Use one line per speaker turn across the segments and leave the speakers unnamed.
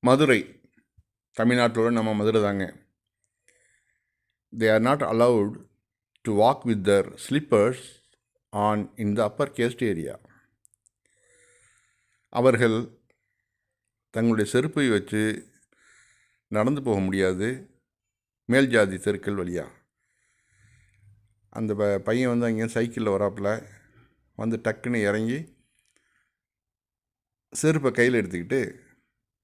மதுரை. தமிழ்நாட்டோட நம்ம மதுரை தாங்க. They are not allowed to walk with their slippers on in the upper caste area அவர்கள் தங்களுடைய செருப்பை வச்சு நடந்து போக முடியாது. மேல் ஜாதி தெருக்கள் வழியாக அந்த ப பையன் வந்து அங்கேயும் சைக்கிளில் வராப்பில் வந்து டக்குன்னு இறங்கி செருப்பை கையில் எடுத்துக்கிட்டு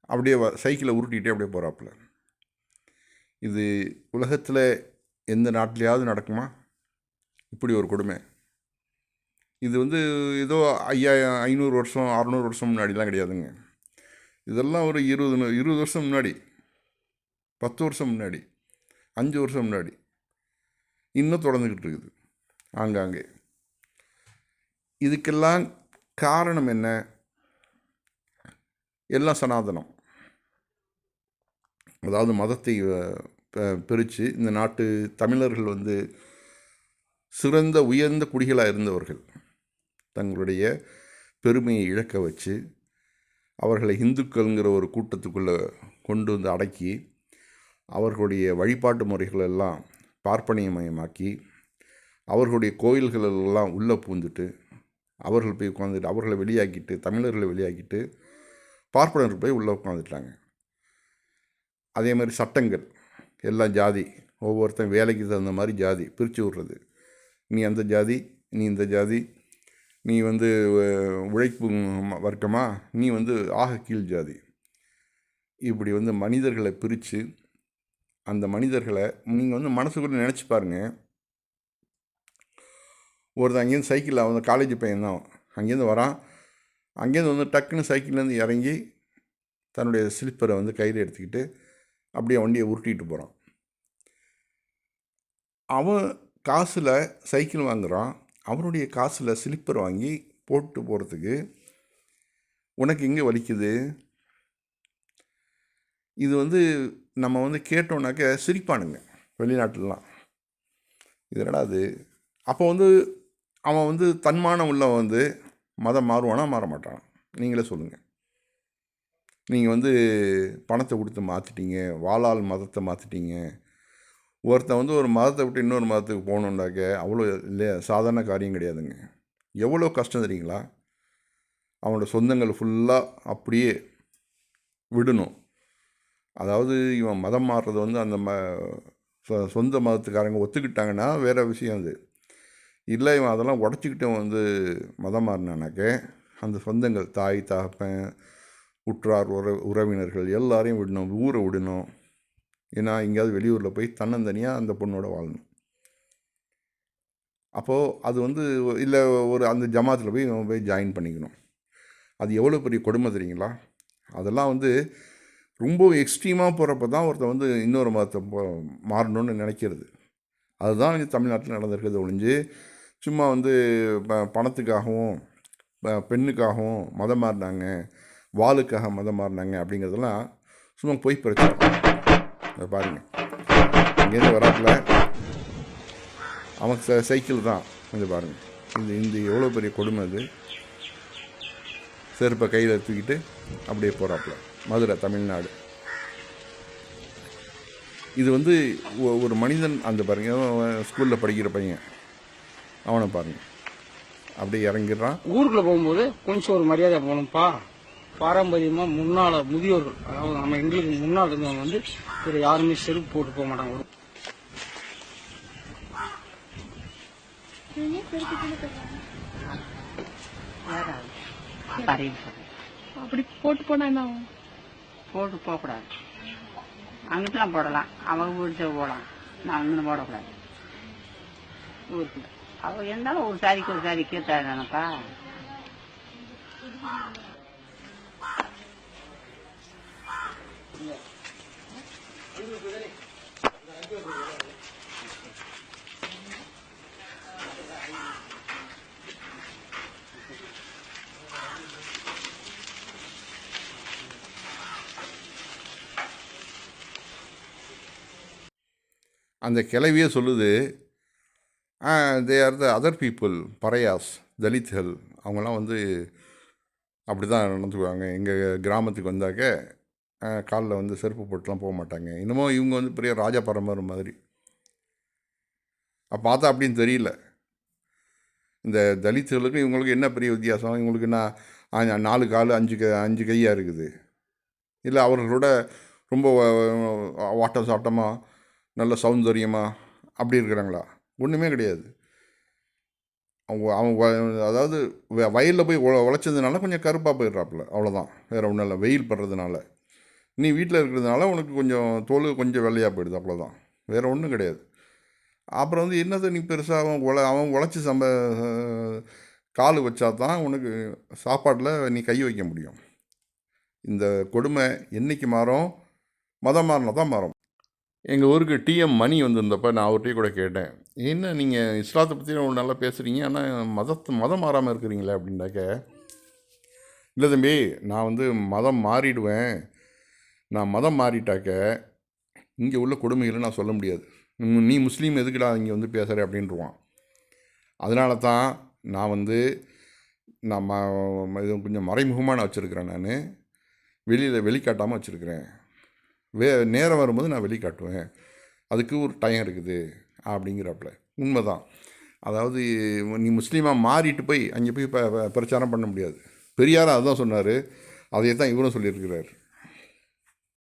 அப்படியே வ சைக்கிளை உருட்டிகிட்டே அப்படியே போகிறாப்புல இது உலகத்தில் எந்த நாட்டிலையாவது நடக்குமா? இப்படி ஒரு கொடுமை. இது வந்து ஏதோ ஐயாயிரம் ஐநூறு வருஷம் அறநூறு வருஷம் முன்னாடிலாம் கிடையாதுங்க. இதெல்லாம் ஒரு இருபது இருபது வருஷம் முன்னாடி. பத்து வருஷம் முன்னாடி. அஞ்சு வருஷம் முன்னாடி. இன்னும் தொடர்ந்துக்கிட்டு இருக்குது. ஆங்காங்கே. இதுக்கெல்லாம் காரணம் என்ன? எல்லாம் சனாதனம். அதாவது மதத்தை பிரித்து இந்த நாட்டு தமிழர்கள் வந்து சிறந்த உயர்ந்த குடிகளாக இருந்தவர்கள். தங்களுடைய பெருமையை இழக்க வச்சு அவர்களை இந்துக்கள்ங்கிற ஒரு கூட்டத்துக்குள்ளே கொண்டு வந்து அடக்கி அவர்களுடைய வழிபாட்டு முறைகள் எல்லாம் பார்ப்பனியமயமாக்கி அவர்களுடைய கோயில்கள் எல்லாம் உள்ளே பூந்துட்டு அவர்கள் போய் உட்காந்துட்டு அவர்களை வெளியாக்கிட்டு தமிழர்களை வெளியாக்கிட்டு பார்ப்பனர்கள் போய் உள்ளே உட்காந்துட்டாங்க அதே மாதிரி சட்டங்கள். எல்லாம் ஜாதி. ஒவ்வொருத்தன் வேலைக்கு தகுந்த மாதிரி ஜாதி பிரித்து விட்றது. நீ அந்த ஜாதி நீ இந்த ஜாதி நீ வந்து உழைப்பு வர்க்கமா நீ வந்து ஆக கீழ் ஜாதி. இப்படி வந்து மனிதர்களை பிரித்து அந்த மனிதர்களை நீங்கள் வந்து மனசுக்குள்ளே நினச்சி பாருங்க. ஒருத்தன் அங்கேருந்து சைக்கிளில் அவன் காலேஜ் பையன் தான் அங்கேருந்து வரான். அங்கேருந்து வந்து டக்குன்னு சைக்கிள்லேருந்து இறங்கி தன்னுடைய ஸ்லிப்பரை வந்து கையில் எடுத்துக்கிட்டு அப்படியே வண்டியை உருட்டிட்டு போகிறான் அவன் காசில் சைக்கிள் வாங்குகிறான் அவனுடைய காசில் ஸ்லிப்பர் வாங்கி போட்டு போகிறதுக்கு உனக்கு எங்கே வலிக்குது? இது வந்து நம்ம வந்து கேட்டோம்னாக்க சிரிப்பானுங்க வெளிநாட்டிலலாம். இது என்னடா அப்போ வந்து அவன் வந்து தன்மானம் உள்ள வந்து மதம் மாறுவானா? மாற மாட்டான்? நீங்களே சொல்லுங்கள் நீங்கள் வந்து பணத்தை கொடுத்து மாற்றிட்டீங்க வாழால் மதத்தை மாற்றிட்டீங்க ஒருத்தன் வந்து ஒரு மதத்தை விட்டு இன்னொரு மதத்துக்கு போகணுன்னாக்க அவ்வளோ இல்லை சாதாரண காரியம் கிடையாதுங்க. எவ்வளோ கஷ்டம் தெரியுங்களா? அவனோட சொந்தங்கள் ஃபுல்லாக அப்படியே விடணும். அதாவது இவன் மதம் மாறுறது வந்து அந்த ம சொ- சொந்த மதத்துக்காரங்க ஒத்துக்கிட்டாங்கன்னா வேறு விஷயம் அது. இல்லை இவன் அதெல்லாம் உடச்சிக்கிட்டு வந்து மதம் மாறினானாக்க அந்த சொந்தங்கள் தாய் தகப்பன் உற்றார் உற உறவினர்கள் எல்லாரையும் விடணும் ஊரை விடணும். ஏன்னா எங்கேயாவது வெளியூரில் போய் தன்னந்தனியாக அந்த பொண்ணோட வாழணும். அப்போது அது வந்து இல்லை ஒரு அந்த ஜமாத்தில் போய் நம்ம போய் ஜாயின் பண்ணிக்கணும். அது எவ்வளோ பெரிய கொடுமை தெரியுங்களா? அதெல்லாம் வந்து ரொம்ப எக்ஸ்ட்ரீமாக போகிறப்ப தான் ஒருத்தன் வந்து இன்னொரு மதத்தை மாறணும்னு நினைக்கிறது. அதுதான் வந்து தமிழ்நாட்டில் நடந்திருக்கிறது ஒழிஞ்சு சும்மா வந்து ப- பணத்துக்காகவும் பெண்ணுக்காகவும் மதம் மாறினாங்க. வாளுக்காக மதம் மாறினாங்க அப்படிங்கிறதெல்லாம் சும்மா போய் பிரச்சனை. அதை பாருங்க. இங்கேருந்து வராப்புல அவன் சைக்கிள் தான். கொஞ்சம் பாருங்க. இந்த இந்த எவ்வளோ பெரிய கொடுமை அது. செருப்பை கையில் தூக்கிட்டு அப்படியே போகிறாப்புல மதுரை தமிழ்நாடு. இது வந்து ஒ- ஒரு மனிதன் அந்த பாருங்க ஸ்கூலில் படிக்கிற பையன். அவனை பாருங்க. அப்படியே இறங்கிடுறான்.
ஊருக்குள்ளே போகும்போது கொஞ்சம் ஒரு மரியாதை போகணும்ப்பா. பாரம்பரியமா முன்னால முதியோர்கள் அதாவது நம்ம எங்களுக்கு முன்னால் இருந்தவங்க வந்து வேற யாருமே செருப்பு போட்டு போக மாட்டாங்க.
அப்படி போட்டு போனா என்ன ஆகும்?
போட்டு போகக்கூடாது அங்கிட்டலாம் போடலாம். அவங்க பிடிச்ச போடலாம் நான் அங்கே போடக்கூடாது. ஊருக்கு அவ இருந்தாலும் ஒரு சாரிக்கு ஒரு சாரி கேட்டா
அந்த கிளவியே சொல்லுது they are the other people Pariahs தலித்கள் அவங்களாம் வந்து அப்படி தான் நடந்துக்குவாங்க. எங்கள் கிராமத்துக்கு வந்தாக்க காலில் வந்து செருப்பு போட்டுலாம் போக மாட்டாங்க. இன்னமும் இவங்க வந்து பெரிய ராஜா பரம்பரை மாதிரி. அப்போ பார்த்தா அப்படின்னு தெரியல. இந்த தலித்துகளுக்கும் இவங்களுக்கு என்ன பெரிய வித்தியாசம்? இவங்களுக்கு என்ன நாலு கால் அஞ்சு க அஞ்சு கையாக இருக்குது. இல்லை அவர்களோட ரொம்ப வாட்டம் சாட்டமாக நல்ல சௌந்தரியமாக அப்படி இருக்கிறாங்களா? ஒன்றுமே கிடையாது. அவங்க அவங்க அதாவது வ- வயலில் போய் உழ உழைச்சதுனால கொஞ்சம் கருப்பாக போயிடுறாப்புல. அவ்வளோதான் வேறு ஒன்றும் இல்லை. வெயில் படுறதுனால. நீ வீட்டில் இருக்கிறதுனால உனக்கு கொஞ்சம் தோல் கொஞ்சம் வெள்ளையாக போயிடுது அவ்வளோதான் வேறு ஒன்றும் கிடையாது. அப்புறம் வந்து என்னது நீ பெருசாக அவன் உழ அவன் உழைச்சி சம்ப கால் வச்சா தான் உனக்கு சாப்பாட்டில் நீ கை வைக்க முடியும். இந்த கொடுமை என்றைக்கு மாறும்? மதம் மாறினா தான் மாறும். எங்கள் ஊருக்கு டிஎம் மணி வந்திருந்தப்ப நான் அவர்கிட்டயே கூட கேட்டேன். என்ன நீங்கள் இஸ்லாத்தை பற்றி நல்லா பேசுகிறீங்க ஆனால் மதத்தை மதம் மாறாமல் இருக்கிறீங்களே? அப்படின்னாக்க இல்லை தம்பி நான் வந்து மதம் மாறிடுவேன். நான் மதம் மாறிட்டாக்க இங்கே உள்ள கொடுமைகளை நான் சொல்ல முடியாது. நீ முஸ்லீம் எதுக்குடா இங்கே வந்து பேசுகிற அப்படின்ட்டுருவான் அதனால தான் நான் வந்து நான் ம இது கொஞ்சம் மறைமுகமாக நான் வச்சுருக்கிறேன் நான். வெளியில் வெளிக்காட்டாமல் வச்சுருக்கிறேன். வே நேரம் வரும்போது நான் வெளிக்காட்டுவேன். அதுக்கு ஒரு டைம் இருக்குது அப்படிங்கிறாப்புல உண்மைதான். அதாவது நீ முஸ்லீமாக மாறிட்டு போய் அங்கே போய் ப ப- பிரச்சாரம் பண்ண முடியாது. பெரியார் அதுதான் சொன்னார். அதையே தான் இவரும் சொல்லியிருக்கிறார்.